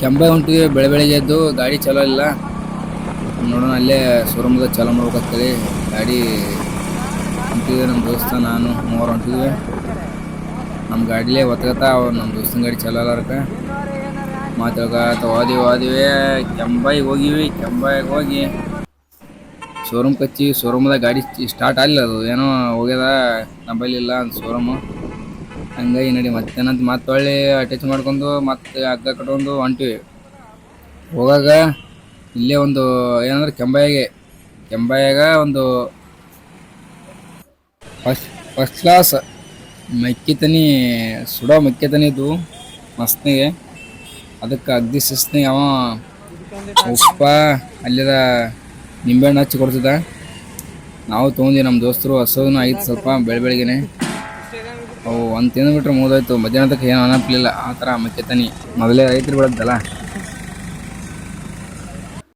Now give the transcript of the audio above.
ಕೆಂಬೆ ಹೊಂಟಿವಿ ಬೆಳೆ ಬೆಳಗ್ಗೆ ಎದ್ದು ಗಾಡಿ ಚಲೋ ಇಲ್ಲ. ನೋಡೋಣ ಅಲ್ಲೇ ಶೋರೂಮ್ದಾಗ ಚಲೋ ಮಾಡ್ಬೇಕಾಗ್ತದೆ. ಗಾಡಿ ಹೊಂಟಿದ್ವಿ ನಮ್ಮ ದೋಸ್ತ, ನಾನು, ಮೂವರು ಹೊಂಟಿದ್ವಿ. ನಮ್ಮ ಗಾಡಿಲೇ ಒತ್ತಗತ್ತ ನಮ್ಮ ದೋಸ್ತನ ಗಾಡಿ ಚಲೋ ಅಲ್ಲಾರಕ ಮಾತಾಡ್ಕತ್ತ ಹೋದಿವಿ ಹೋದಿವಿ ಕೆಂಬಾಯಿಗೆ ಹೋಗಿವಿ ಕೆಂಬಾಯಿಗೆ ಹೋಗಿ. ಶೋರೂಮ್ ಕಚ್ಚಿ ಶೋರೂಮ್ದಾಗ ಗಾಡಿ ಸ್ಟಾರ್ಟ್ ಆಗಿಲ್ಲ ಅದು. ಏನೋ ಹೋಗ್ಯದ ನಂಬಲ್ಲಿ ಅಂತ ಶೋರೂಮು. ಹಂಗಾಗಿ ನಡಿ ಮತ್ತೇನಂತ ಮತ್ತೆ ಹೊಳ್ಳಿ ಅಟ್ಯಾಚ್ ಮಾಡ್ಕೊಂಡು, ಮತ್ತೆ ಹಗ್ಗ ಕಟ್ಕೊಂಡು ಹೊಂಟಿವಿ. ಹೋಗಾಗ ಇಲ್ಲೇ ಒಂದು, ಏನಂದ್ರೆ ಕೆಂಬಾಯಿಗೆ ಕೆಂಬಾಯಾಗ ಒಂದು ಫಸ್ಟ್ ಫಸ್ಟ್ ಕ್ಲಾಸ್ ಮೆಕ್ಕಿತನಿ, ಸುಡೋ ಮೆಕ್ಕಿತನಿ ಇದ್ವು ಮಸ್ತ್ನಿಗೆ. ಅದಕ್ಕೆ ಅಗ್ದಿ ಶಿಸ್ತಿಗೆ ಅವ ಉಪ್ಪ, ಅಲ್ಲಿದ ನಿಂಬೆಹಣ್ಣು ಹಚ್ಚಿ ಕೊಡ್ತಿದ್ದ ನಾವು ತೊಗೊಂಡಿ ನಮ್ಮ ದೋಸ್ತರು, ಹಸೋದನ್ನು ಆಗಿತ್ತು ಸ್ವಲ್ಪ ಬೆಳ ಬೆಳಗ್ಗೆನೆ ಅವು ಒಂದು ತಿಂದು ಬಿಟ್ರೆ ಮುಗಿದೋಯ್ತು. ಮಧ್ಯಾಹ್ನದಕ್ಕೆ ಏನು ಅನ್ನಪ್ಲಿಲ್ಲ. ಆ ಥರ ಮಕ್ಕೆತನಿ. ಮೊದಲೇ ರೈತರು ಬೆಳೆದಲ್ಲ